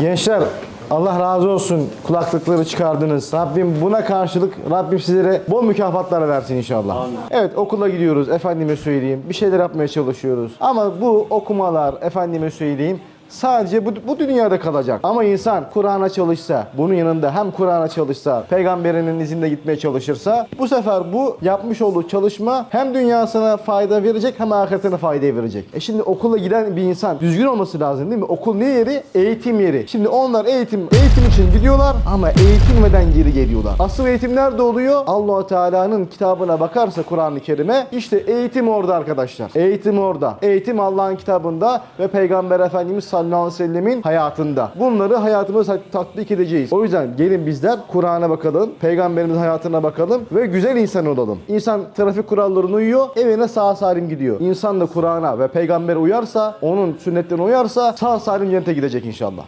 Gençler Allah razı olsun kulaklıkları çıkardınız. Rabbim buna karşılık Rabbim sizlere bol mükafatlar versin inşallah. Evet okula gidiyoruz efendime söyleyeyim. Bir şeyler yapmaya çalışıyoruz. Ama bu okumalar efendime söyleyeyim sadece bu, bu dünyada kalacak. Ama insan Kur'an'a çalışsa, bunun yanında hem Kur'an'a çalışsa, peygamberinin izinde gitmeye çalışırsa bu sefer bu yapmış olduğu çalışma hem dünyasına fayda verecek hem ahiretine fayda verecek. E şimdi okula giden bir insan düzgün olması lazım değil mi? Okul ne yeri? Eğitim yeri. Şimdi onlar eğitim eğitim için gidiyorlar ama eğitilmeden geri geliyorlar. Asıl eğitim nerede oluyor? Allahu Teala'nın kitabına bakarsa Kur'an-ı Kerim'e işte eğitim orada arkadaşlar. Eğitim orada. Eğitim Allah'ın kitabında ve Peygamber Efendimiz sallallahu aleyhi ve sellemin hayatında. Bunları hayatımıza tatbik edeceğiz. O yüzden gelin bizler Kur'an'a bakalım, Peygamberimiz hayatına bakalım ve güzel insan olalım. İnsan trafik kurallarına uyuyor, evine sağ salim gidiyor. İnsan da Kur'an'a ve Peygamber'e uyarsa, onun sünnetlerine uyarsa sağ salim cennete gidecek inşallah.